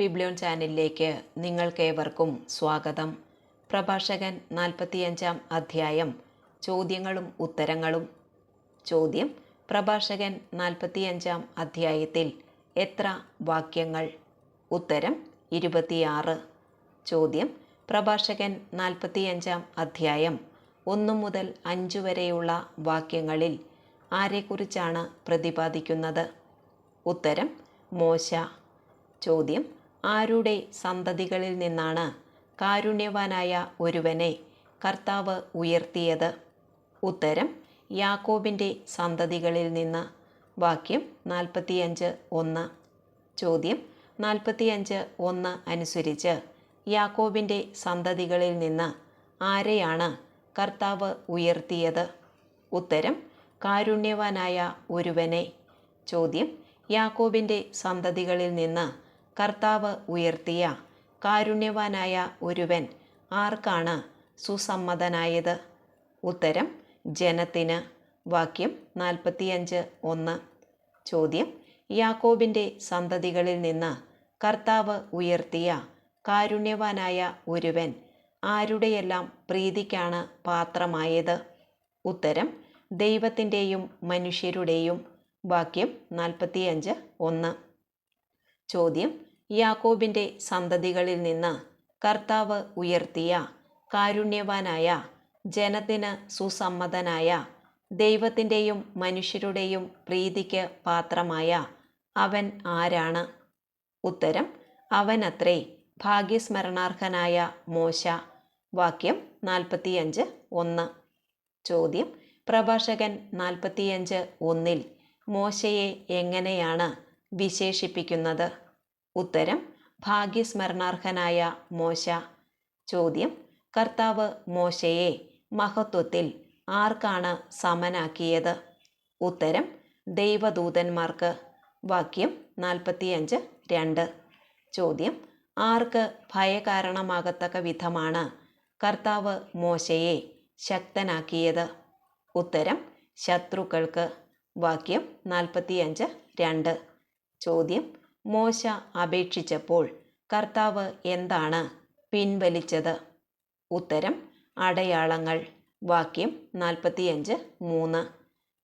Biblion ചാനലിലേക്ക് നിങ്ങൾക്കേവർക്കും സ്വാഗതം. പ്രഭാഷകൻ നാൽപ്പത്തിയഞ്ചാം അധ്യായം. ചോദ്യങ്ങളും ഉത്തരങ്ങളും. ചോദ്യം പ്രഭാഷകൻ നാൽപ്പത്തിയഞ്ചാം അധ്യായത്തിൽ എത്ര വാക്യങ്ങൾ? ഉത്തരം ഇരുപത്തിയാറ്. ചോദ്യം പ്രഭാഷകൻ നാൽപ്പത്തിയഞ്ചാം അധ്യായം. ഒന്നു മുതൽ അഞ്ചു വരെയുള്ള വാക്യങ്ങളിൽ ആരെക്കുറിച്ചാണ് പ്രതിപാദിക്കുന്നത്? ഉത്തരം മോശ. ചോദ്യം ആരുടെ സന്തതികളിൽ നിന്നാണ് കാരുണ്യവാനായ ഒരുവനെ കർത്താവ് ഉയർത്തിയത്? ഉത്തരം യാക്കോബിന്റെ സന്തതികളിൽ നിന്ന്. വാക്യം നാൽപ്പത്തിയഞ്ച് ഒന്ന്. ചോദ്യം നാൽപ്പത്തിയഞ്ച് ഒന്ന് അനുസരിച്ച് യാക്കോബിന്റെ സന്തതികളിൽ നിന്ന് ആരെയാണ് കർത്താവ് ഉയർത്തിയത്? ഉത്തരം കാരുണ്യവാനായ ഒരുവനെ. ചോദ്യം യാക്കോബിന്റെ സന്തതികളിൽ നിന്ന് കർത്താവ് ഉയർത്തിയ കാരുണ്യവാനായ ഒരുവൻ ആർക്കാണ് സുസമ്മതനായത്? ഉത്തരം ജനത്തിന്. വാക്യം നാൽപ്പത്തിയഞ്ച് ഒന്ന്. ചോദ്യം യാക്കോബിന്റെ സന്തതികളിൽ നിന്ന് കർത്താവ് ഉയർത്തിയ കാരുണ്യവാനായ ഒരുവൻ ആരുടെയെല്ലാം പ്രീതിക്കാണ് പാത്രമായത്? ഉത്തരം ദൈവത്തിന്റെയും മനുഷ്യരുടെയും. വാക്യം നാൽപ്പത്തിയഞ്ച് ഒന്ന്. ചോദ്യം യാക്കോബിന്റെ സന്തതികളിൽ നിന്ന് കർത്താവ് ഉയർത്തിയ കാരുണ്യവാനായ ജനത്തിന് സുസമ്മതനായ ദൈവത്തിന്റെയും മനുഷ്യരുടെയും പ്രീതിക്ക് പാത്രമായ അവൻ ആരാണ്? ഉത്തരം അവനത്രേ. ഭാഗ്യസ്മരണാർഹനായ മോശ. വാക്യം നാൽപ്പത്തിയഞ്ച് ഒന്ന്. ചോദ്യം പ്രഭാഷകൻ നാൽപ്പത്തിയഞ്ച് ഒന്നിൽ മോശയെ എങ്ങനെയാണ് വിശേഷിപ്പിക്കുന്നത്? ഉത്തരം ഭാഗ്യസ്മരണാർഹനായ മോശ. ചോദ്യം കർത്താവ് മോശയെ മഹത്വത്തിൽ ആർക്കാണ് സമനാക്കിയത്? ഉത്തരം ദൈവദൂതന്മാർക്ക്. വാക്യം നാൽപ്പത്തിയഞ്ച് രണ്ട്. ചോദ്യം ആർക്ക് ഭയകാരണമാകത്തക്ക വിധമാണ് കർത്താവ് മോശയെ ശക്തനാക്കിയത്? ഉത്തരം ശത്രുക്കൾക്ക്. വാക്യം നാൽപ്പത്തിയഞ്ച് രണ്ട്. ചോദ്യം മോശ അപേക്ഷിച്ചപ്പോൾ കർത്താവ് എന്താണ് പിൻവലിച്ചത്? ഉത്തരം അടയാളങ്ങൾ. വാക്യം നാൽപ്പത്തിയഞ്ച് മൂന്ന്.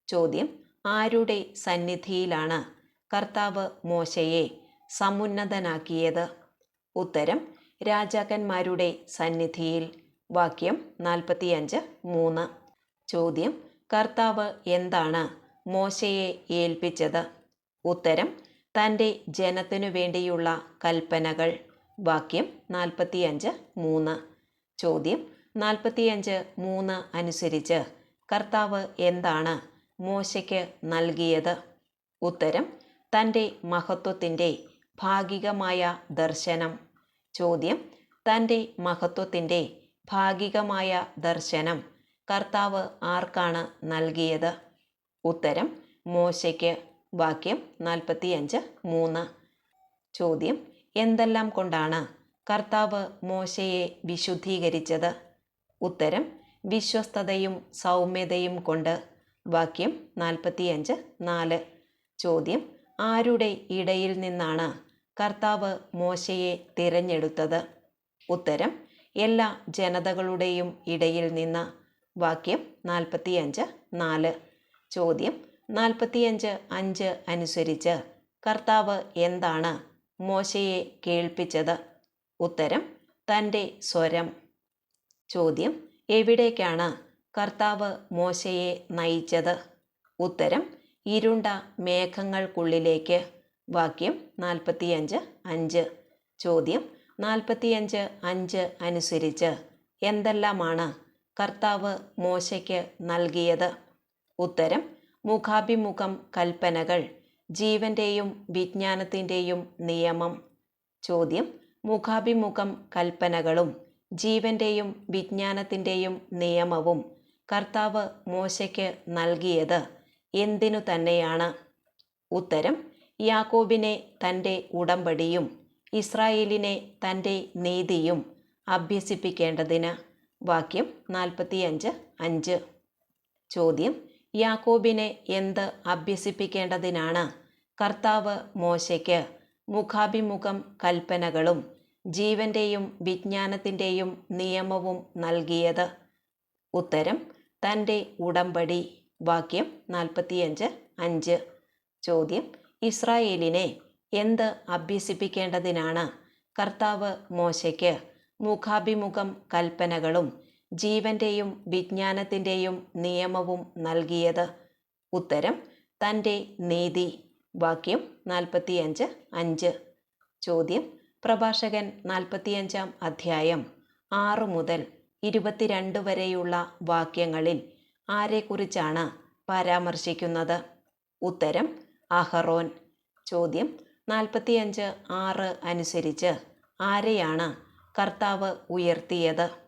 ചോദ്യം ആരുടെ സന്നിധിയിലാണ് കർത്താവ് മോശയെ സമുന്നതനാക്കിയത്? ഉത്തരം രാജാക്കന്മാരുടെ സന്നിധിയിൽ. വാക്യം നാൽപ്പത്തിയഞ്ച് മൂന്ന്. ചോദ്യം കർത്താവ് എന്താണ് മോശയെ ഏൽപ്പിച്ചത്? ഉത്തരം തന്റെ ജനത്തിനു വേണ്ടിയുള്ള കൽപ്പനകൾ. വാക്യം നാൽപ്പത്തിയഞ്ച് മൂന്ന്. ചോദ്യം നാൽപ്പത്തിയഞ്ച് മൂന്ന് അനുസരിച്ച് കർത്താവ് എന്താണ് മോശയ്ക്ക് നൽകിയത്? ഉത്തരം തന്റെ മഹത്വത്തിന്റെ ഭാഗികമായ ദർശനം. ചോദ്യം തന്റെ മഹത്വത്തിന്റെ ഭാഗികമായ ദർശനം കർത്താവ് ആർക്കാണ് നൽകിയത്? ഉത്തരം മോശയ്ക്ക് വാക്യം നാൽപ്പത്തിയഞ്ച് മൂന്ന്. ചോദ്യം എന്തെല്ലാം കൊണ്ടാണ് കർത്താവ് മോശയെ വിശുദ്ധീകരിച്ചത്? ഉത്തരം വിശ്വസ്തതയും സൗമ്യതയും കൊണ്ട്. വാക്യം നാൽപ്പത്തിയഞ്ച് നാല്. ചോദ്യം ആരുടെ ഇടയിൽ നിന്നാണ് കർത്താവ് മോശയെ തിരഞ്ഞെടുത്തത്? ഉത്തരം എല്ലാ ജനതകളുടെയും ഇടയിൽ നിന്ന്. വാക്യം നാൽപ്പത്തിയഞ്ച് നാല്. ചോദ്യം നാൽപ്പത്തിയഞ്ച് അഞ്ച് അനുസരിച്ച് കർത്താവ് എന്താണ് മോശയെ കേൾപ്പിച്ചത്? ഉത്തരം തന്റെ സ്വരം. ചോദ്യം എവിടേക്കാണ് കർത്താവ് മോശയെ നയിച്ചത്? ഉത്തരം ഇരുണ്ട മേഘങ്ങൾക്കുള്ളിലേക്ക്. വാക്യം നാൽപ്പത്തിയഞ്ച് അഞ്ച്. ചോദ്യം നാൽപ്പത്തിയഞ്ച് അഞ്ച് അനുസരിച്ച് എന്തെല്ലാമാണ് കർത്താവ് മോശയ്ക്ക് നൽകിയത്? ഉത്തരം മുഖാഭിമുഖം കൽപ്പനകൾ ജീവന്റെയും വിജ്ഞാനത്തിന്റെയും നിയമം. ചോദ്യം മുഖാഭിമുഖം കൽപ്പനകളും ജീവന്റെയും വിജ്ഞാനത്തിന്റെയും നിയമവും കർത്താവ് മോശയ്ക്ക് നൽകിയത് എന്തിനു തന്നെയാണ്? ഉത്തരം യാക്കോബിനെ തന്റെ ഉടമ്പടിയും ഇസ്രായേലിനെ തന്റെ നീതിയും അഭ്യസിപ്പിക്കേണ്ടതിന്. വാക്യം നാൽപ്പത്തിയഞ്ച് അഞ്ച്. ചോദ്യം യാക്കോബിനെ എന്ത് അഭ്യസിപ്പിക്കേണ്ടതിനാണ്? കർത്താവ് മോശയ്ക്ക് മുഖാഭിമുഖം കൽപ്പനകളും ജീവന്റെയും വിജ്ഞാനത്തിന്റെയും നിയമവും നൽകിയത്. ഉത്തരം തന്റെ ഉടമ്പടി. വാക്യം നാൽപ്പത്തിയഞ്ച് അഞ്ച്. ചോദ്യം ഇസ്രായേലിനെ എന്ത് അഭ്യസിപ്പിക്കേണ്ടതിനാണ്? കർത്താവ് മോശയ്ക്ക് മുഖാഭിമുഖം കൽപ്പനകളും ജീവന്റെയും വിജ്ഞാനത്തിന്റെയും നിയമവും നൽകിയത്. ഉത്തരം തന്റെ നീതി. വാക്യം നാൽപ്പത്തിയഞ്ച് അഞ്ച്. ചോദ്യം പ്രഭാഷകൻ നാൽപ്പത്തിയഞ്ചാം അധ്യായം ആറ് മുതൽ ഇരുപത്തിരണ്ട് വരെയുള്ള വാക്യങ്ങളിൽ ആരെക്കുറിച്ചാണ് പരാമർശിക്കുന്നത്? ഉത്തരം അഹറോൻ. ചോദ്യം നാൽപ്പത്തിയഞ്ച് ആറ് അനുസരിച്ച് ആരെയാണ് കർത്താവ് ഉയർത്തിയത്?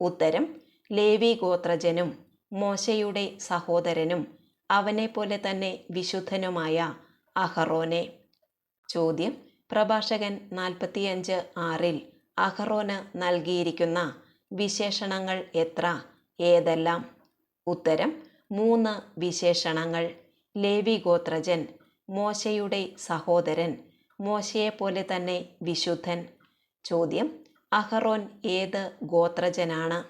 ഉത്തരം ലേവി ഗോത്രജനും മോശയുടെ സഹോദരനും അവനെ പോലെ തന്നെ വിശുദ്ധനുമായ അഹറോനെ. ചോദ്യം പ്രഭാഷകൻ നാൽപ്പത്തിയഞ്ച് ആറിൽ അഹറോന് നൽകിയിരിക്കുന്ന വിശേഷണങ്ങൾ എത്ര ഏതെല്ലാം? ഉത്തരം മൂന്ന് വിശേഷണങ്ങൾ. ലേവി ഗോത്രജൻ മോശയുടെ സഹോദരൻ മോശയെപ്പോലെ തന്നെ വിശുദ്ധൻ. ചോദ്യം അഹറോൻ ഏത് ഗോത്രജനാണ്?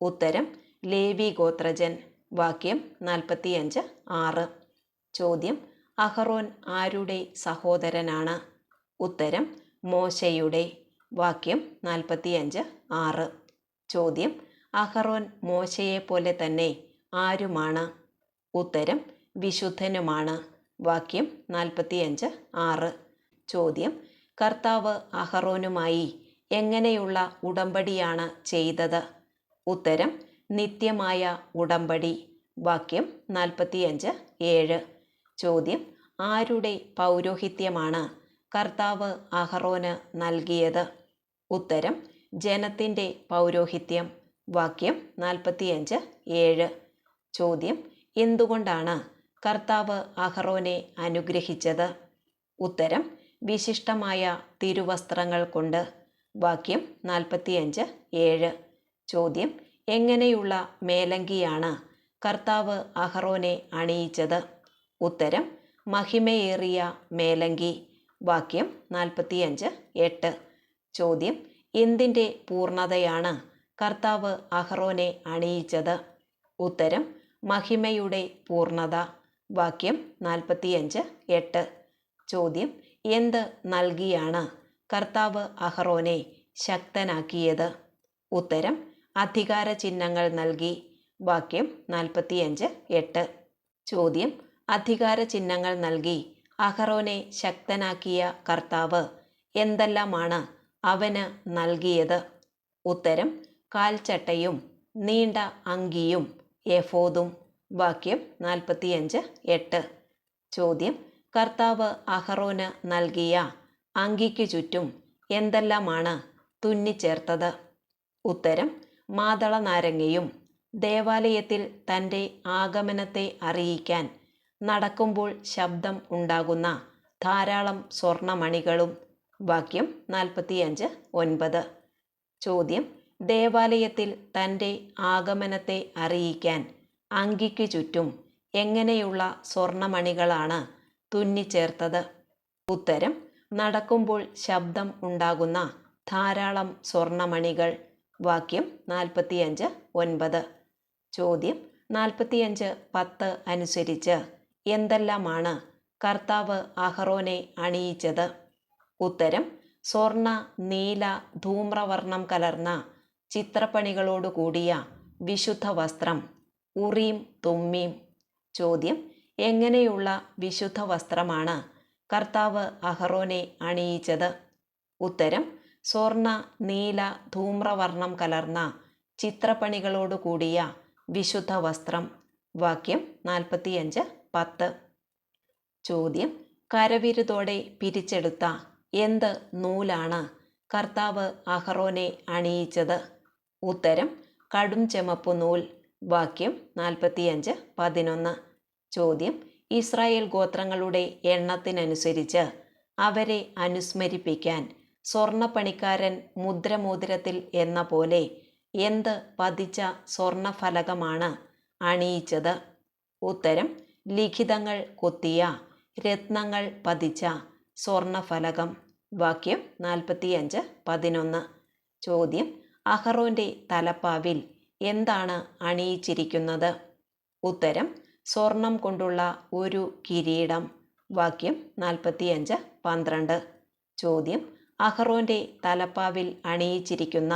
ഉത്തരം ലേവി ഗോത്രജൻ വാക്യം നാൽപ്പത്തിയഞ്ച് ആറ്. ചോദ്യം അഹറോൻ ആരുടെ സഹോദരനാണ്? ഉത്തരം മോശയുടെ വാക്യം നാൽപ്പത്തിയഞ്ച് ആറ്. ചോദ്യം അഹറോൻ മോശയെപ്പോലെ തന്നെ ആരുമാണ്? ഉത്തരം വിശുദ്ധനുമാണ് വാക്യം നാൽപ്പത്തിയഞ്ച് ആറ്. ചോദ്യം കർത്താവ് അഹറോനുമായി എങ്ങനെയുള്ള ഉടമ്പടിയാണ് ചെയ്തത്? ഉത്തരം നിത്യമായ ഉടമ്പടി. വാക്യം നാൽപ്പത്തിയഞ്ച് ഏഴ്. ചോദ്യം ആരുടെ പൗരോഹിത്യമാണ് കർത്താവ് അഹറോന് നൽകിയത്? ഉത്തരം ജനത്തിന്റെ പൗരോഹിത്യം. വാക്യം നാൽപ്പത്തിയഞ്ച് ഏഴ്. ചോദ്യം എന്തുകൊണ്ടാണ് കർത്താവ് അഹറോനെ അനുഗ്രഹിച്ചത്? ഉത്തരം വിശിഷ്ടമായ തിരുവസ്ത്രങ്ങൾ കൊണ്ട്. വാക്യം നാൽപ്പത്തിയഞ്ച് ഏഴ്. ചോദ്യം എങ്ങനെയുള്ള മേലങ്കിയാണ് കർത്താവ് അഹറോനെ അണിയിച്ചത്? ഉത്തരം മഹിമയേറിയ മേലങ്കി. വാക്യം നാൽപ്പത്തിയഞ്ച് എട്ട്. ചോദ്യം എന്തിന്റെ പൂർണതയാണ് കർത്താവ് അഹറോനെ അണിയിച്ചത്? ഉത്തരം മഹിമയുടെ പൂർണത. വാക്യം നാൽപ്പത്തിയഞ്ച് എട്ട്. ചോദ്യം എന്ത് നൽകിയാണ് കർത്താവ് അഹറോനെ ശക്തനാക്കിയത്. ഉത്തരം അധികാര ചിഹ്നങ്ങൾ നൽകി. വാക്യം നാൽപ്പത്തിയഞ്ച് എട്ട്. ചോദ്യം അധികാര ചിഹ്നങ്ങൾ നൽകി. അഹറോനെ ശക്തനാക്കിയ കർത്താവ് എന്തെല്ലാമാണ് അവന് നൽകിയത്? ഉത്തരം കാൽച്ചട്ടയും നീണ്ട അങ്കിയും എഫോദും വാക്യം നാൽപ്പത്തിയഞ്ച് എട്ട്. ചോദ്യം കർത്താവ് അഹറോന് നൽകിയ അങ്കിക്കു ചുറ്റും എന്തെല്ലാമാണ് തുന്നിച്ചേർത്തത്? ഉത്തരം മാതള നാരങ്ങയും ദേവാലയത്തിൽ തന്റെ ആഗമനത്തെ അറിയിക്കാൻ നടക്കുമ്പോൾ ശബ്ദം ഉണ്ടാകുന്ന ധാരാളം സ്വർണമണികളും. വാക്യം നാൽപ്പത്തിയഞ്ച് ഒൻപത്. ചോദ്യം ദേവാലയത്തിൽ തന്റെ ആഗമനത്തെ അറിയിക്കാൻ അങ്കിക്കു ചുറ്റും എങ്ങനെയുള്ള സ്വർണമണികളാണ് തുന്നിച്ചേർത്തത്? ഉത്തരം നടക്കുമ്പോൾ ശബ്ദം ഉണ്ടാകുന്ന ധാരാളം സ്വർണമണികൾ. വാക്യം നാൽപ്പത്തിയഞ്ച് ഒൻപത്. ചോദ്യം നാൽപ്പത്തിയഞ്ച് പത്ത് അനുസരിച്ച് എന്തെല്ലാമാണ് കർത്താവ് അഹറോനെ അണിയിച്ചത്? ഉത്തരം സ്വർണ നീല ധൂമ്രവർണം കലർന്ന ചിത്രപ്പണികളോടുകൂടിയ വിശുദ്ധ വസ്ത്രം ഉറീം തുമ്മീം ചോദ്യം എങ്ങനെയുള്ള വിശുദ്ധ വസ്ത്രമാണ് കർത്താവ് അഹറോനെ അണിയിച്ചത്. ഉത്തരം സ്വർണ നീല ധൂമ്രവർണം കലർന്ന ചിത്രപ്പണികളോട് കൂടിയ വിശുദ്ധ വസ്ത്രം. വാക്യം നാൽപ്പത്തിയഞ്ച് പത്ത്. ചോദ്യം കരവിരുതോടെ പിരിച്ചെടുത്ത എന്ത് നൂലാണ് കർത്താവ് അഹറോനെ അണിയിച്ചത്? ഉത്തരം കടും ചെമപ്പു നൂൽ വാക്യം നാൽപ്പത്തിയഞ്ച് പതിനൊന്ന്. ചോദ്യം ഇസ്രായേൽ ഗോത്രങ്ങളുടെ എണ്ണത്തിനനുസരിച്ച് അവരെ അനുസ്മരിപ്പിക്കാൻ സ്വർണപ്പണിക്കാരൻ മുദ്രമോതിരത്തിൽ എന്ന പോലെ എന്ത് പതിച്ച സ്വർണഫലകമാണ് അണിയിച്ചത്? ഉത്തരം ലിഖിതങ്ങൾ കൊത്തിയ രത്നങ്ങൾ പതിച്ച സ്വർണഫലകം. വാക്യം നാൽപ്പത്തിയഞ്ച് പതിനൊന്ന്. ചോദ്യം അഹറോന്റെ തലപ്പാവിൽ എന്താണ് അണിയിച്ചിരിക്കുന്നത്? ഉത്തരം സ്വർണം കൊണ്ടുള്ള ഒരു കിരീടം. വാക്യം നാൽപ്പത്തിയഞ്ച് പന്ത്രണ്ട്. ചോദ്യം അഹ്റോന്റെ തലപ്പാവിൽ അണിയിച്ചിരിക്കുന്ന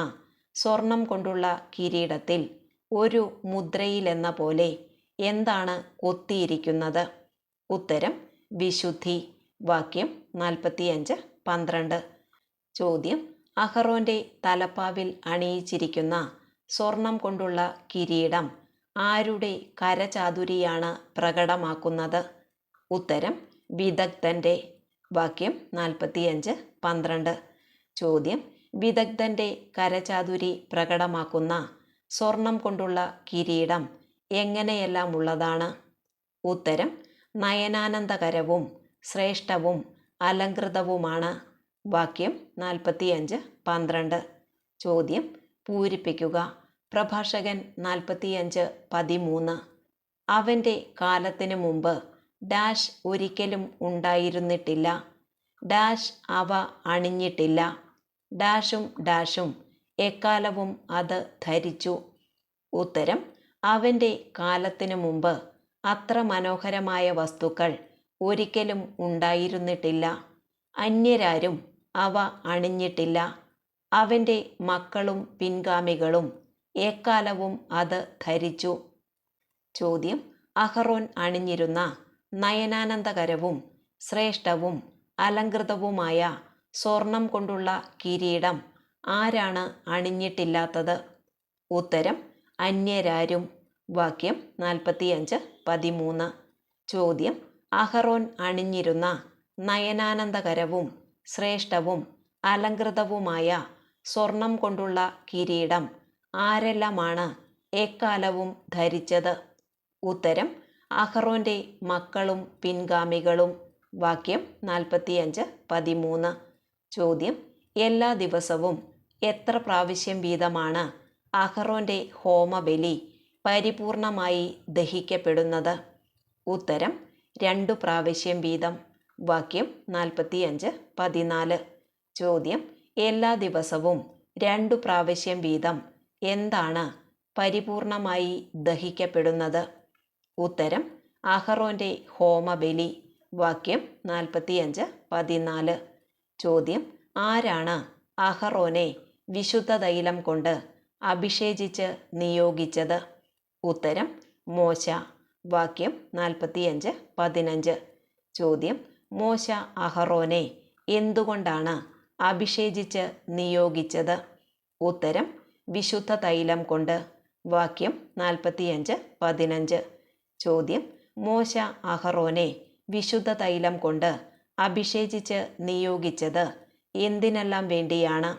സ്വർണം കൊണ്ടുള്ള കിരീടത്തിൽ ഒരു മുദ്രയിലെന്ന പോലെ എന്താണ് കൊത്തിയിരിക്കുന്നത്? ഉത്തരം വിശുദ്ധി. വാക്യം നാൽപ്പത്തിയഞ്ച് പന്ത്രണ്ട്. ചോദ്യം അഹറോന്റെ തലപ്പാവിൽ അണിയിച്ചിരിക്കുന്ന സ്വർണം കൊണ്ടുള്ള കിരീടം ആരുടെ കരചാതുരിയാണ് പ്രകടമാക്കുന്നത്? ഉത്തരം വിദഗ്ധന്റെ വാക്യം നാൽപ്പത്തിയഞ്ച് പന്ത്രണ്ട്. ചോദ്യം വിദഗ്ധന്റെ കരചാതുരി പ്രകടമാക്കുന്ന സ്വർണം കൊണ്ടുള്ള കിരീടം എങ്ങനെയെല്ലാം ഉള്ളതാണ് ഉത്തരം നയനാനന്ദകരവും ശ്രേഷ്ഠവും അലങ്കൃതവുമാണ് വാക്യം നാൽപ്പത്തിയഞ്ച് പന്ത്രണ്ട്. ചോദ്യം പൂരിപ്പിക്കുക. പ്രഭാഷകൻ നാൽപ്പത്തിയഞ്ച് പതിമൂന്ന്. അവന്റെ കാലത്തിന് മുമ്പ് ഡാഷ് ഒരിക്കലും ഉണ്ടായിരുന്നിട്ടില്ല. ഡാഷ് അവ അണിഞ്ഞിട്ടില്ല. ഡാഷും ഡാഷും എക്കാലവും അത് ധരിച്ചു. ഉത്തരം അവന്റെ കാലത്തിനു മുമ്പ് അത്ര മനോഹരമായ വസ്തുക്കൾ ഒരിക്കലും ഉണ്ടായിരുന്നിട്ടില്ല. അന്യരാരും അവ അണിഞ്ഞിട്ടില്ല. അവന്റെ മക്കളും പിൻഗാമികളും എക്കാലവും അത് ധരിച്ചു. ചോദ്യം. അഹറോൻ അണിഞ്ഞിരുന്ന നയനാനന്ദകരവും ശ്രേഷ്ഠവും അലങ്കൃതവുമായ സ്വർണം കൊണ്ടുള്ള കിരീടം ആരാണ് അണിഞ്ഞിട്ടില്ലാത്തത്? ഉത്തരം. അന്യരാരും. വാക്യം നാൽപ്പത്തിയഞ്ച് പതിമൂന്ന്. ചോദ്യം. അഹറോൻ അണിഞ്ഞിരുന്ന നയനാനന്ദകരവും ശ്രേഷ്ഠവും അലങ്കൃതവുമായ സ്വർണം കൊണ്ടുള്ള കിരീടം ആരെല്ലാമാണ് എക്കാലവും ധരിച്ചത്? ഉത്തരം അഹ്റോന്റെ മക്കളും പിൻഗാമികളും. വാക്യം നാൽപ്പത്തിയഞ്ച് പതിമൂന്ന്. ചോദ്യം എല്ലാ ദിവസവും എത്ര പ്രാവശ്യം വീതമാണ് അഹ്റോന്റെ ഹോമബലി പരിപൂർണമായി ദഹിക്കപ്പെടുന്നത്? ഉത്തരം രണ്ടു പ്രാവശ്യം വീതം. വാക്യം നാൽപ്പത്തിയഞ്ച് പതിനാല്. ചോദ്യം എല്ലാ ദിവസവും രണ്ടു പ്രാവശ്യം വീതം എന്താണ് പരിപൂർണമായി ദഹിക്കപ്പെടുന്നത്? ഉത്തരം അഹറോന്റെ ഹോമബലി വാക്യം നാൽപ്പത്തിയഞ്ച് പതിനാല്. ചോദ്യം ആരാണ് അഹറോനെ വിശുദ്ധ തൈലം കൊണ്ട് അഭിഷേചിച്ച് നിയോഗിച്ചത്? ഉത്തരം മോശ വാക്യം നാൽപ്പത്തിയഞ്ച് പതിനഞ്ച്. ചോദ്യം മോശ അഹറോനെ എന്തുകൊണ്ടാണ് അഭിഷേചിച്ച് നിയോഗിച്ചത്? ഉത്തരം വിശുദ്ധ തൈലം കൊണ്ട് വാക്യം നാൽപ്പത്തിയഞ്ച് പതിനഞ്ച്. ചോദ്യം മോശ അഹറോനെ വിശുദ്ധ തൈലം കൊണ്ട് അഭിഷേചിച്ച് നിയോഗിച്ചത് എന്തിനെല്ലാം വേണ്ടിയാണ്?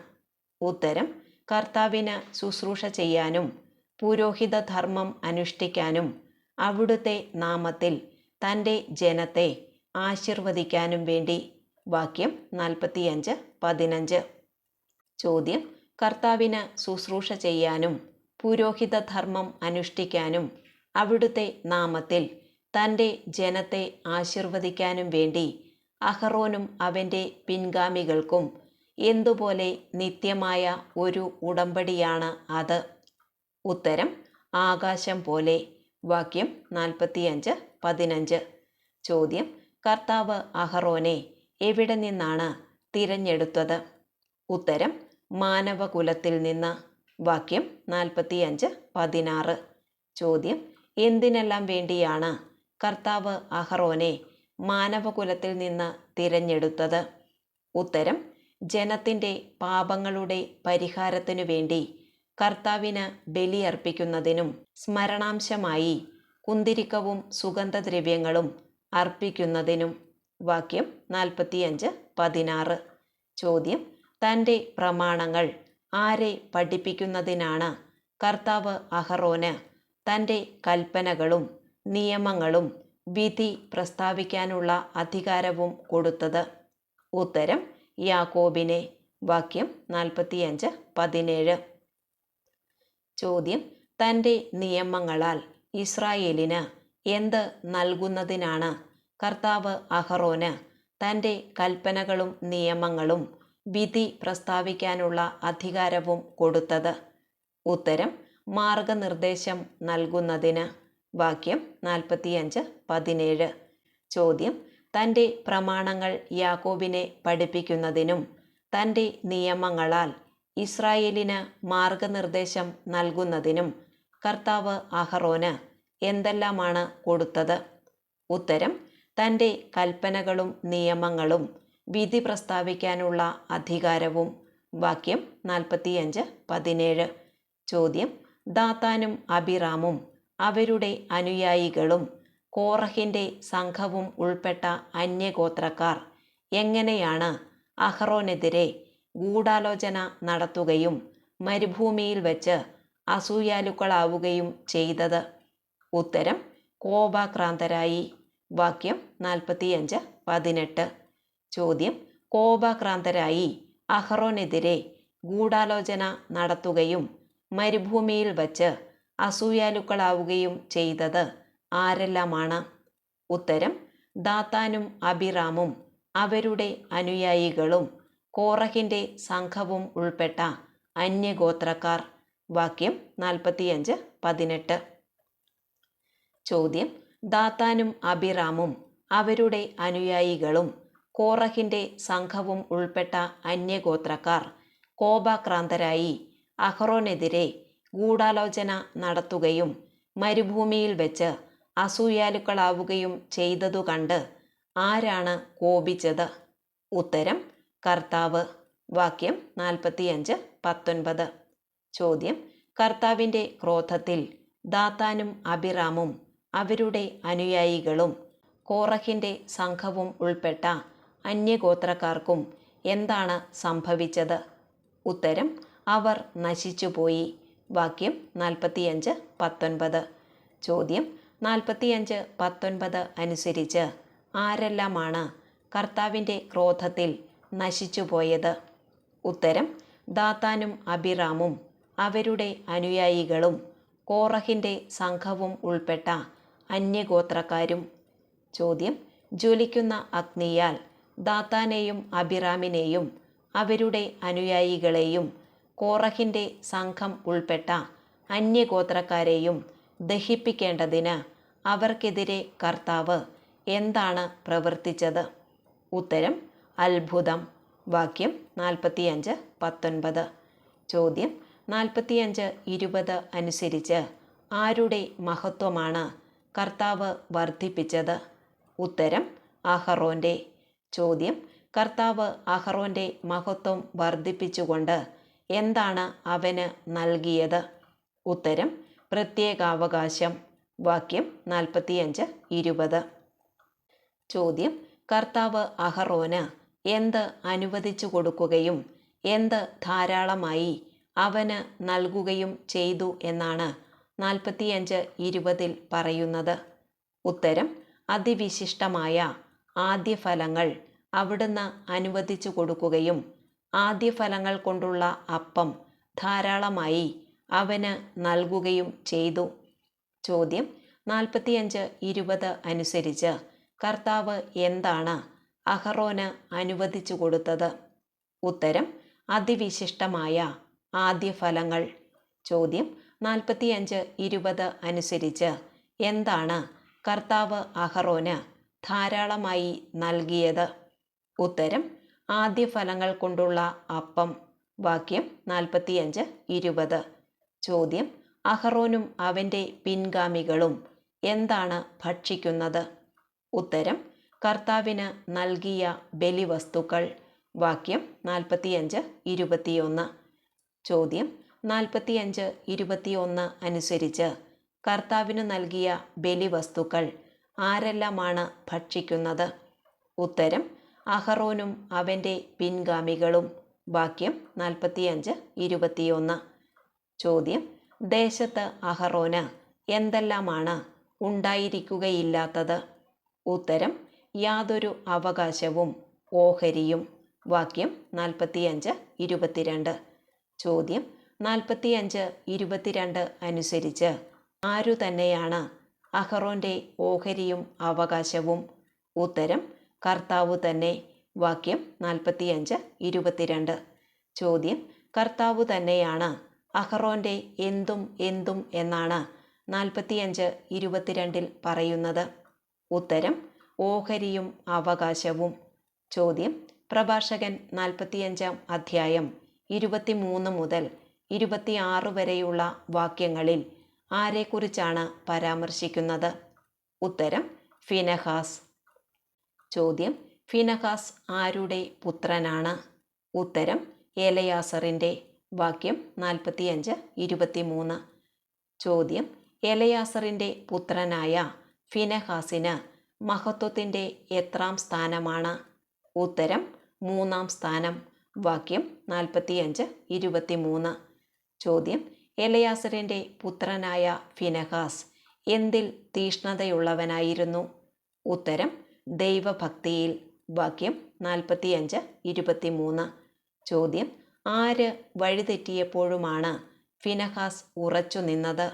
ഉത്തരം കർത്താവിന് ശുശ്രൂഷ ചെയ്യാനും പുരോഹിത ധർമ്മം അനുഷ്ഠിക്കാനും അവിടുത്തെ നാമത്തിൽ തന്റെ ജനത്തെ ആശീർവദിക്കാനും വേണ്ടി. വാക്യം നാൽപ്പത്തിയഞ്ച് പതിനഞ്ച്. ചോദ്യം കർത്താവിന് ശുശ്രൂഷ ചെയ്യാനും പുരോഹിത ധർമ്മം അനുഷ്ഠിക്കാനും അവിടുത്തെ നാമത്തിൽ തന്റെ ജനത്തെ ആശീർവദിക്കാനും വേണ്ടി അഹറോനും അവന്റെ പിൻഗാമികൾക്കും എന്തുപോലെ നിത്യമായ ഒരു ഉടമ്പടിയാണ് അത്. ഉത്തരം ആകാശം പോലെ. വാക്യം നാൽപ്പത്തിയഞ്ച് പതിനഞ്ച്. ചോദ്യം കർത്താവ് അഹറോനെ എവിടെ നിന്നാണ് തിരഞ്ഞെടുത്തത്? ഉത്തരം മാനവകുലത്തിൽ നിന്ന് വാക്യം നാൽപ്പത്തി അഞ്ച് പതിനാറ്. ചോദ്യം എന്തിനെല്ലാം വേണ്ടിയാണ് കർത്താവ് അഹറോനെ മാനവകുലത്തിൽ നിന്ന് തിരഞ്ഞെടുത്തത്? ഉത്തരം ജനത്തിന്റെ പാപങ്ങളുടെ പരിഹാരത്തിനു വേണ്ടി കർത്താവിന് ബലിയർപ്പിക്കുന്നതിനും സ്മരണാംശമായി കുന്തിരിക്കവും സുഗന്ധദ്രവ്യങ്ങളും അർപ്പിക്കുന്നതിനും. വാക്യം നാൽപ്പത്തിയഞ്ച് പതിനാറ്. ചോദ്യം തന്റെ പ്രമാണങ്ങൾ ആരെ പഠിപ്പിക്കുന്നതിനാണ് കർത്താവ് അഹറോന് തന്റെ കൽപ്പനകളും നിയമങ്ങളും വിധി പ്രസ്താവിക്കാനുള്ള അധികാരവും കൊടുത്തത്. ഉത്തരം യാക്കോബിനെ. വാക്യം നാൽപ്പത്തിയഞ്ച് പതിനേഴ്. ചോദ്യം തന്റെ നിയമങ്ങളാൽ ഇസ്രായേലിന് എന്ത് നൽകുന്നതിനാണ് കർത്താവ് അഹറോന് തന്റെ കൽപ്പനകളും നിയമങ്ങളും വിധി പ്രസ്താവിക്കാനുള്ള അധികാരവും കൊടുത്തത്. ഉത്തരം മാർഗനിർദ്ദേശം നൽകുന്നതിന്. വാക്യം നാൽപ്പത്തിയഞ്ച് പതിനേഴ്. ചോദ്യം തന്റെ പ്രമാണങ്ങൾ യാക്കോബിനെ പഠിപ്പിക്കുന്നതിനും തന്റെ നിയമങ്ങളാൽ ഇസ്രായേലിന് മാർഗനിർദ്ദേശം നൽകുന്നതിനും കർത്താവ് അഹറോന് എന്തെല്ലാമാണ് കൊടുത്തത്? ഉത്തരം തന്റെ കൽപ്പനകളും നിയമങ്ങളും വിധി പ്രസ്താവിക്കാനുള്ള അധികാരവും. വാക്യം നാൽപ്പത്തിയഞ്ച് പതിനേഴ്. ചോദ്യം ദാത്താനും അബിറാമും അവരുടെ അനുയായികളും കോറഹിന്റെ സംഘവും ഉൾപ്പെട്ട അന്യഗോത്രക്കാർ എങ്ങനെയാണ് അഹ്റോനെതിരെ ഗൂഢാലോചന നടത്തുകയും മരുഭൂമിയിൽ വെച്ച് അസൂയാലുക്കളാവുകയും ചെയ്തത്? ഉത്തരം കോപാക്രാന്തരായി. വാക്യം നാൽപ്പത്തിയഞ്ച് പതിനെട്ട്. ചോദ്യം. കോപാക്രാന്തരായി അഹ്റോനെതിരെ ഗൂഢാലോചന നടത്തുകയും മരുഭൂമിയിൽ വച്ച് അസൂയാലുക്കളാവുകയും ചെയ്തത് ആരെല്ലാമാണ്? ഉത്തരം. ദാത്താനും അബിറാമും അവരുടെ അനുയായികളും കോറഹിന്റെ സംഘവും ഉൾപ്പെട്ട അന്യഗോത്രക്കാർ. വാക്യം നാൽപ്പത്തിയഞ്ച് പതിനെട്ട്. ചോദ്യം. ദാത്താനും അബിറാമും അവരുടെ അനുയായികളും കോറഹിന്റെ സംഘവും ഉൾപ്പെട്ട അന്യഗോത്രക്കാർ കോപാക്രാന്തരായി അഹ്റോനെതിരെ ഗൂഢാലോചന നടത്തുകയും മരുഭൂമിയിൽ വെച്ച് അസൂയാലുക്കളാവുകയും ചെയ്തതു കണ്ട് ആരാണ് കോപിച്ചത്? ഉത്തരം കർത്താവ്. വാക്യം നാൽപ്പത്തിയഞ്ച് പത്തൊൻപത്. ചോദ്യം കർത്താവിന്റെ ക്രോധത്തിൽ ദാത്താനും അബിറാമും അവരുടെ അനുയായികളും കോറഹിന്റെ സംഘവും ഉൾപ്പെട്ട അന്യഗോത്രക്കാർക്കും എന്താണ് സംഭവിച്ചത്? ഉത്തരം അവർ നശിച്ചുപോയി. വാക്യം നാൽപ്പത്തിയഞ്ച് പത്തൊൻപത്. ചോദ്യം നാൽപ്പത്തിയഞ്ച് പത്തൊൻപത് അനുസരിച്ച് ആരെല്ലാമാണ് കർത്താവിന്റെ ക്രോധത്തിൽ നശിച്ചുപോയത്? ഉത്തരം ദാത്താനും അബിറാമും അവരുടെ അനുയായികളും കോറഹിന്റെ സംഘവും ഉൾപ്പെട്ട അന്യഗോത്രക്കാരും. ചോദ്യം ജ്വലിക്കുന്ന അഗ്നിയാൽ ദാത്താനെയും അബിറാമിനെയും അവരുടെ അനുയായികളെയും കോറഹിന്റെ സംഘം ഉൾപ്പെട്ട അന്യഗോത്രക്കാരെയും ദഹിപ്പിക്കേണ്ടതിന് അവർക്കെതിരെ കർത്താവ് എന്താണ് പ്രവർത്തിച്ചത്? ഉത്തരം അത്ഭുതം. വാക്യം നാൽപ്പത്തിയഞ്ച് പത്തൊൻപത്. ചോദ്യം നാൽപ്പത്തിയഞ്ച് ഇരുപത് അനുസരിച്ച് ആരുടെ മഹത്വമാണ് കർത്താവ് വർദ്ധിപ്പിച്ചത്? ഉത്തരം അഹറോന്റെ ചോദ്യം. കർത്താവ് അഹറോന്റെ മഹത്വം വർദ്ധിപ്പിച്ചുകൊണ്ട് എന്താണ് അവന് നൽകിയത്? ഉത്തരം പ്രത്യേകാവകാശം. വാക്യം നാൽപ്പത്തിയഞ്ച് ഇരുപത്. ചോദ്യം കർത്താവ് അഹറോന് എന്ത് അനുവദിച്ചു കൊടുക്കുകയും എന്ത് ധാരാളമായി അവന് നൽകുകയും ചെയ്തു എന്നാണ് നാൽപ്പത്തിയഞ്ച് ഇരുപതിൽ പറയുന്നത്. ഉത്തരം അതിവിശിഷ്ടമായ ആദ്യഫലങ്ങൾ അവിടുന്ന് അനുവദിച്ചു കൊടുക്കുകയും ആദ്യ ഫലങ്ങൾ കൊണ്ടുള്ള അപ്പം ധാരാളമായി അവന് നൽകുകയും ചെയ്തു. ചോദ്യം നാൽപ്പത്തിയഞ്ച് ഇരുപത് അനുസരിച്ച് കർത്താവ് എന്താണ് അഹറോന് അനുവദിച്ചു കൊടുത്തത്? ഉത്തരം അതിവിശിഷ്ടമായ ആദ്യ ഫലങ്ങൾ ചോദ്യം നാൽപ്പത്തിയഞ്ച് ഇരുപത് അനുസരിച്ച് എന്താണ് കർത്താവ് അഹറോന് ധാരാളമായി നൽകിയത്. ഉത്തരം ആദ്യ ഫലങ്ങൾ കൊണ്ടുള്ള അപ്പം വാക്യം നാൽപ്പത്തിയഞ്ച് ഇരുപത്. ചോദ്യം അഹറോനും അവന്റെ പിൻഗാമികളും എന്താണ് ഭക്ഷിക്കുന്നത്? ഉത്തരം കർത്താവിന് നൽകിയ ബലിവസ്തുക്കൾ. വാക്യം നാൽപ്പത്തിയഞ്ച് ഇരുപത്തിയൊന്ന്. ചോദ്യം നാൽപ്പത്തിയഞ്ച് ഇരുപത്തിയൊന്ന് അനുസരിച്ച് കർത്താവിന് നൽകിയ ബലിവസ്തുക്കൾ ആരെല്ലാമാണ് ഭക്ഷിക്കുന്നത്? ഉത്തരം അഹറോനും അവന്റെ പിൻഗാമികളും. വാക്യം നാൽപ്പത്തിയഞ്ച് ഇരുപത്തിയൊന്ന്. ചോദ്യം ദേശത്ത് അഹറോന് എന്തെല്ലാമാണ് ഉണ്ടായിരിക്കുകയില്ലാത്തത്? ഉത്തരം യാതൊരു അവകാശവും ഓഹരിയും. വാക്യം നാൽപ്പത്തിയഞ്ച് ഇരുപത്തിരണ്ട്. ചോദ്യം നാൽപ്പത്തിയഞ്ച് ഇരുപത്തിരണ്ട് അനുസരിച്ച് ആരു തന്നെയാണ് അഹറോന്റെ ഓഹരിയും അവകാശവും. ഉത്തരം കർത്താവ് തന്നെ. വാക്യം നാൽപ്പത്തിയഞ്ച് ഇരുപത്തിരണ്ട്. ചോദ്യം കർത്താവ് തന്നെയാണ്. അഹറോന്റെ എന്തും എന്തും എന്നാണ് നാൽപ്പത്തിയഞ്ച് ഇരുപത്തിരണ്ടിൽ പറയുന്നത്. ഉത്തരം ഓഹരിയും അവകാശവും. ചോദ്യം പ്രഭാഷകൻ നാൽപ്പത്തിയഞ്ചാം അധ്യായം ഇരുപത്തിമൂന്ന് മുതൽ ഇരുപത്തിയാറ് വരെയുള്ള വാക്യങ്ങളിൽ ആരെക്കുറിച്ചാണ് പരാമർശിക്കുന്നത്? ഉത്തരം ഫിനഹാസ്. ചോദ്യം ഫിനഹാസ് ആരുടെ പുത്രനാണ്? ഉത്തരം എലയാസറിന്റെ. വാക്യം നാൽപ്പത്തിയഞ്ച് ഇരുപത്തിമൂന്ന്. ചോദ്യം എലയാസറിന്റെ പുത്രനായ ഫിനഹാസിന് മഹത്വത്തിന്റെ എത്രാം സ്ഥാനമാണ്? ഉത്തരം മൂന്നാം സ്ഥാനം. വാക്യം നാൽപ്പത്തിയഞ്ച് ഇരുപത്തിമൂന്ന്. ചോദ്യം എലയാസറിന്റെ പുത്രനായ ഫിനഹാസ് എന്തിൽ തീഷ്ണതയുള്ളവനായിരുന്നു? ഉത്തരം ദൈവഭക്തിയിൽ. വാക്യം നാൽപ്പത്തിയഞ്ച് ഇരുപത്തിമൂന്ന്. ചോദ്യം ആര് വഴിതെറ്റിയപ്പോഴുമാണ് ഫിനഹാസ് ഉറച്ചു നിന്നത്?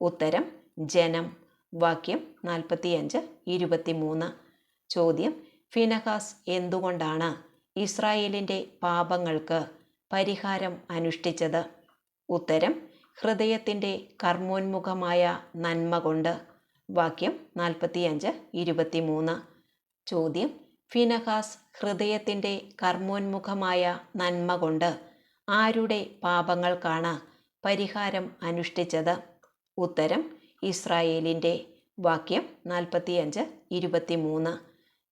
ഉത്തരം ജനം. വാക്യം നാൽപ്പത്തിയഞ്ച് ഇരുപത്തിമൂന്ന്. ചോദ്യം ഫിനഹാസ് എന്തുകൊണ്ടാണ് ഇസ്രായേലിന്റെ പാപങ്ങൾക്ക് പരിഹാരം അനുഷ്ഠിച്ചത്? ഉത്തരം ഹൃദയത്തിന്റെ കർമ്മോന്മുഖമായ നന്മ കൊണ്ട് വാക്യം നാൽപ്പത്തിയഞ്ച് ഇരുപത്തിമൂന്ന്. ചോദ്യം ഫിനഹാസ് ഹൃദയത്തിന്റെ കർമ്മോന്മുഖമായ നന്മ കൊണ്ട് ആരുടെ പാപങ്ങൾക്കാണ് പരിഹാരം അനുഷ്ഠിച്ചത്? ഉത്തരം ഇസ്രായേലിന്റെ വാക്യം നാൽപ്പത്തിയഞ്ച് ഇരുപത്തിമൂന്ന്.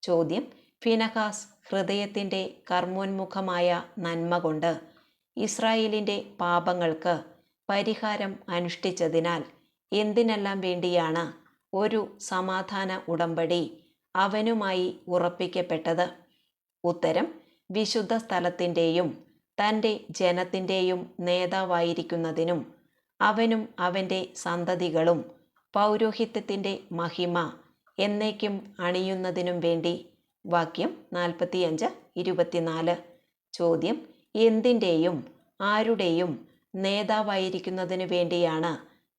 ചോദ്യം ഫിനഹാസ് ഹൃദയത്തിന്റെ കർമ്മോന്മുഖമായ നന്മ കൊണ്ട് ഇസ്രായേലിന്റെ പാപങ്ങൾക്ക് പരിഹാരം അനുഷ്ഠിച്ചതിനാൽ എന്തിനെല്ലാം വേണ്ടിയാണ് ഒരു സമാധാന ഉടമ്പടി അവനുമായി ഉറപ്പിക്കപ്പെട്ടത്? ഉത്തരം വിശുദ്ധ സ്ഥലത്തിന്റെയും തന്റെ ജനത്തിന്റെയും നേതാവായിരിക്കുന്നതിനും അവനും അവന്റെ സന്തതികളും പൗരോഹിത്യത്തിന്റെ മഹിമ എന്നേക്കും അണിയുന്നതിനും വേണ്ടി. വാക്യം നാൽപ്പത്തിയഞ്ച് ഇരുപത്തിനാല്. ചോദ്യം എന്തിന്റെയും ആരുടെയും നേതാവായിരിക്കുന്നതിനു വേണ്ടിയാണ്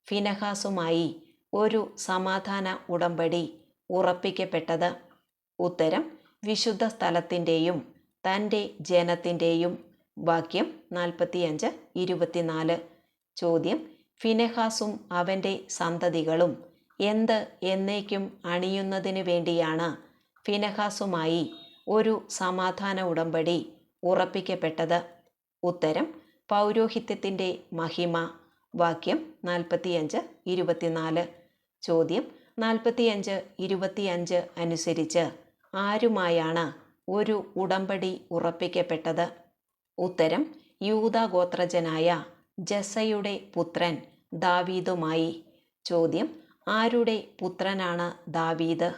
ഫിനഹാസുമായി ഒരു സമാധാന ഉടമ്പടി ഉറപ്പിക്കപ്പെട്ടത്. ഉത്തരം വിശുദ്ധ സ്ഥലത്തിന്റെയും തന്റെ ജനത്തിന്റെയും വാക്യം നാൽപ്പത്തിയഞ്ച് ഇരുപത്തിനാല്. ചോദ്യം ഫിനെഹാസും അവന്റെ സന്തതികളും എന്ത് എന്നേക്കും അണിയുന്നതിനു വേണ്ടിയാണ് ഫിനഹാസുമായി ഒരു സമാധാന ഉടമ്പടി ഉറപ്പിക്കപ്പെട്ടത്. ഉത്തരം പൗരോഹിത്യത്തിന്റെ മഹിമ. വാക്യം നാൽപ്പത്തിയഞ്ച് ഇരുപത്തിനാല്. ചോദ്യം നാൽപ്പത്തിയഞ്ച് ഇരുപത്തിയഞ്ച് അനുസരിച്ച് ആരുമായാണ് ഒരു ഉടമ്പടി ഉറപ്പിക്കപ്പെട്ടത്? ഉത്തരം യൂതഗോത്രജനായ ജസയുടെ പുത്രൻ ദാവീദുമായി. ചോദ്യം ആരുടെ പുത്രനാണ് ദാവീദ്?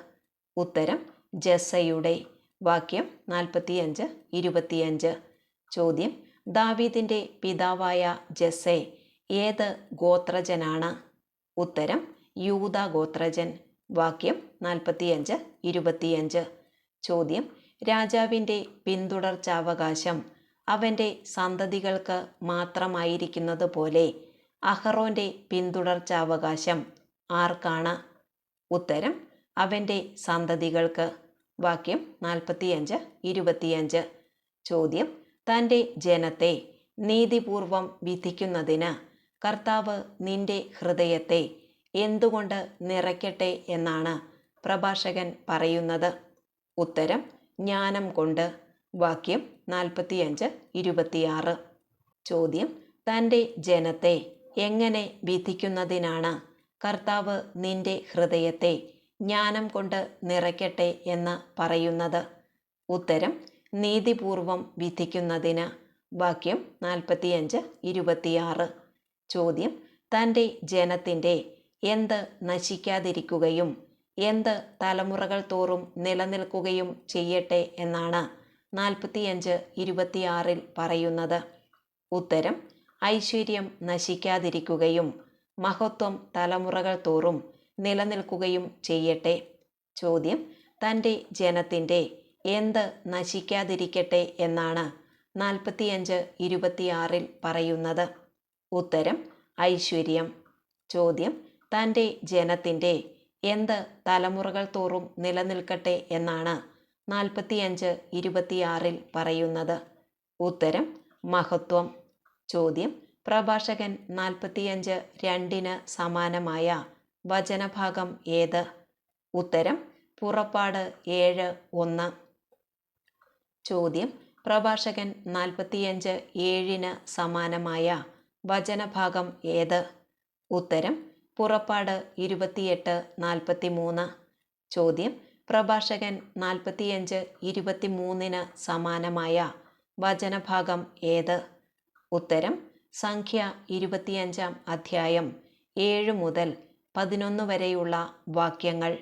ഉത്തരം ജസയുടെ. വാക്യം നാൽപ്പത്തിയഞ്ച് ഇരുപത്തിയഞ്ച്. ചോദ്യം ദാവീദിന്റെ പിതാവായ ജസെ ഏത് ഗോത്രജനാണ്? ഉത്തരം യൂത ഗോത്രജൻ. വാക്യം നാൽപ്പത്തിയഞ്ച് ഇരുപത്തിയഞ്ച്. ചോദ്യം രാജാവിന്റെ പിന്തുടർച്ചാവകാശം. അവന്റെ സന്തതികൾക്ക് മാത്രമായിരിക്കുന്നത് പോലെ അഹറോന്റെ പിന്തുടർച്ചാവകാശം ആർക്കാണ്? ഉത്തരം അവന്റെ സന്തതികൾക്ക്. വാക്യം നാൽപ്പത്തിയഞ്ച് ഇരുപത്തിയഞ്ച്. ചോദ്യം തന്റെ ജനത്തെ നീതിപൂർവം വിധിക്കുന്നതിന് കർത്താവ് നിന്റെ ഹൃദയത്തെ എന്തുകൊണ്ട് നിറയ്ക്കട്ടെ എന്നാണ് പ്രഭാഷകൻ പറയുന്നത്. ഉത്തരം ജ്ഞാനം കൊണ്ട്. വാക്യം നാൽപ്പത്തിയഞ്ച് ഇരുപത്തിയാറ്. ചോദ്യം തന്റെ ജനത്തെ എങ്ങനെ വിധിക്കുന്നതിനാണ് കർത്താവ് നിന്റെ ഹൃദയത്തെ ജ്ഞാനം കൊണ്ട് നിറയ്ക്കട്ടെ എന്ന് പറയുന്നത്. ഉത്തരം നീതിപൂർവം വിധിക്കുന്നതിന്. വാക്യം നാൽപ്പത്തിയഞ്ച് ഇരുപത്തിയാറ്. ചോദ്യം തന്റെ ജനത്തിന്റെ എന്ത് നശിക്കാതിരിക്കുകയും എന്ത് തലമുറകൾ തോറും നിലനിൽക്കുകയും ചെയ്യട്ടെ എന്നാണ് നാൽപ്പത്തിയഞ്ച് ഇരുപത്തിയാറിൽ പറയുന്നത്. ഉത്തരം ഐശ്വര്യം നശിക്കാതിരിക്കുകയും മഹത്വം തലമുറകൾ തോറും നിലനിൽക്കുകയും ചെയ്യട്ടെ. ചോദ്യം തന്റെ ജനത്തിന്റെ എന്ത് നശിക്കാതിരിക്കട്ടെ എന്നാണ് നാൽപ്പത്തിയഞ്ച് ഇരുപത്തിയാറിൽ പറയുന്നത്. ഉത്തരം ഐശ്വര്യം. ചോദ്യം തന്റെ ജനത്തിന്റെ എന്ത് തലമുറകൾ തോറും നിലനിൽക്കട്ടെ എന്നാണ് നാൽപ്പത്തിയഞ്ച് ഇരുപത്തിയാറിൽ പറയുന്നത്. ഉത്തരം മഹത്വം. ചോദ്യം പ്രഭാഷകൻ നാൽപ്പത്തിയഞ്ച് രണ്ടിന് സമാനമായ വചനഭാഗം ഏത്? ഉത്തരം പുറപ്പാട് ഏഴ് ഒന്ന്. ചോദ്യം. പ്രഭാഷകൻ നാൽപ്പത്തിയഞ്ച് ഏഴിന് സമാനമായ വചനഭാഗം ഏത്? ഉത്തരം പുറപ്പാട് ഇരുപത്തിയെട്ട് നാൽപ്പത്തി മൂന്ന് ചോദ്യം പ്രഭാഷകൻ നാൽപ്പത്തിയഞ്ച് ഇരുപത്തിമൂന്നിന് സമാനമായ വചനഭാഗം ഏത്? ഉത്തരം സംഖ്യ ഇരുപത്തിയഞ്ചാം അധ്യായം ഏഴ് മുതൽ പതിനൊന്ന് വരെയുള്ള വാക്യങ്ങൾ.